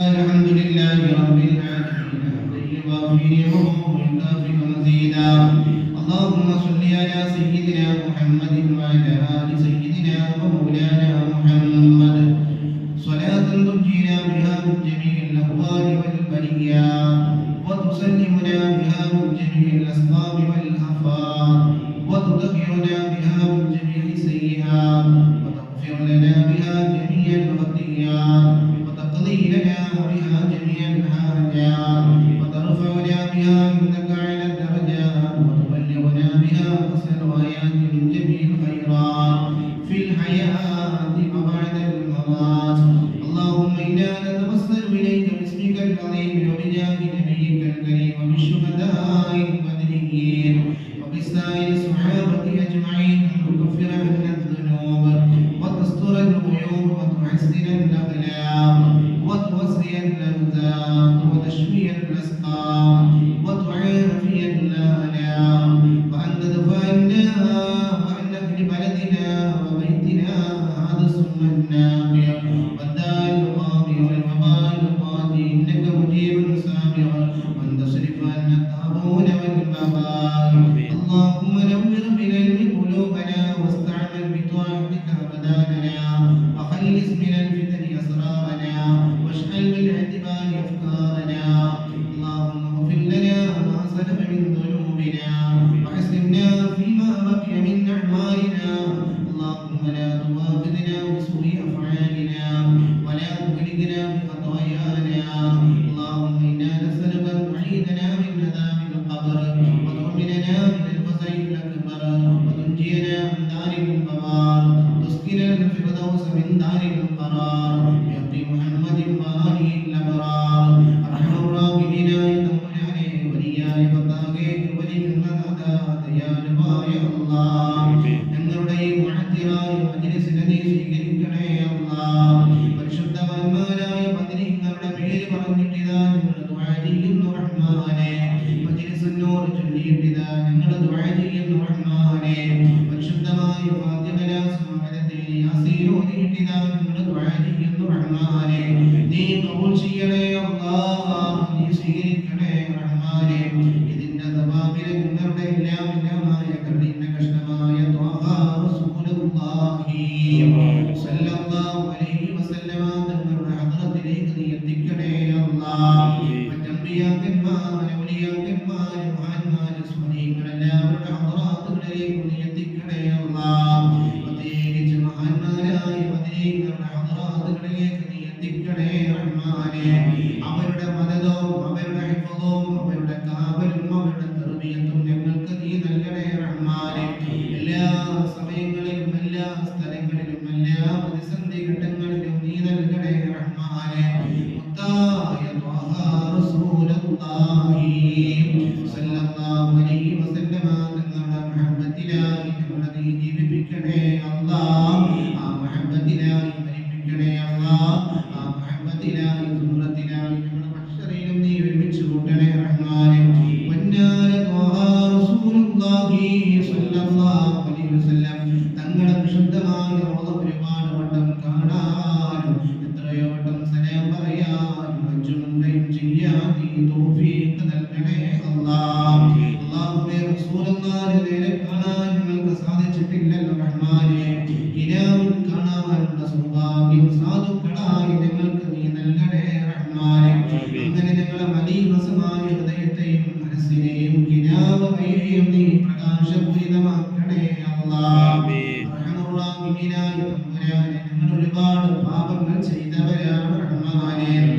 الحمد لله رب العالمين طيبا فيه ومؤمنا مزيدا اللهم صل على سيدنا محمد وعلى ال سيدنا ومولانا محمد صلاة تجينا بها من جميع الاهوال والبريات وتسلمنا بها من جميع الاسباب والافات وتطهرنا بها من جميع السيئات وتغفر لنا بها جميع الخطيئات بها جميع أنحاء الدار وترفعنا بها عندك على الدرجات وتبلغنا بها أصل الغايات من جميع الخيرات في الحياة وبعد الممات اللهم إنا نتوسل إليك باسمك العظيم وبجاه نبيك الكريم وبالشهداء المدنيين وبسائر الصحابة أجمعين أن تكفر عنا الذنوب وتستر الغيوب وتحسن الأخلاق I mean, പിതാവ് ഞങ്ങൾ ചെയ്യുന്നു നീ കബൂൽ ചെയ്യണേ അള്ളാഹ് നീ സ്വീകരിക്കണേ റഹ്മാനെ ഇതിന്റെ ദബാബിലെ നിങ്ങളുടെ എല്ലാം എല്ലാമായ കഠിന കഷ്ടമായ തങ്ങളുടെ ഹദ്രത്തിലേക്ക് നീ എത്തിക്കണേ അള്ളാഹ് മറ്റമ്പിയാക്കന്മാരെ ഒലിയാക്കന്മാരെ മഹാന്മാരെ സ്മരീങ്ങളെല്ലാവരുടെ ഹദ്രാത്തുകളിലേക്ക് നീ എത്തിക്കണേ റഹ്മാനെ അവരുടെ മദതവും അവരുടെ ഹിഫവും അവരുടെ കാവലും അവരുടെ തർബിയത്തും ഞങ്ങൾക്ക് നീ നൽകണേ റഹ്മാനെ എല്ലാ സമയങ്ങളിലും എല്ലാ സ്ഥലങ്ങളിലും എല്ലാ പ്രതിസന്ധി ഘട്ടങ്ങളിലും നീ നൽകണേ റഹ്മാനെ മുത്തായ ത്വഹാ റസൂലുള്ളാഹി സ്വല്ലല്ലാഹു ഒരുപാട് പാപങ്ങൾ ചെയ്തവരാണ് റഹ്മാനെ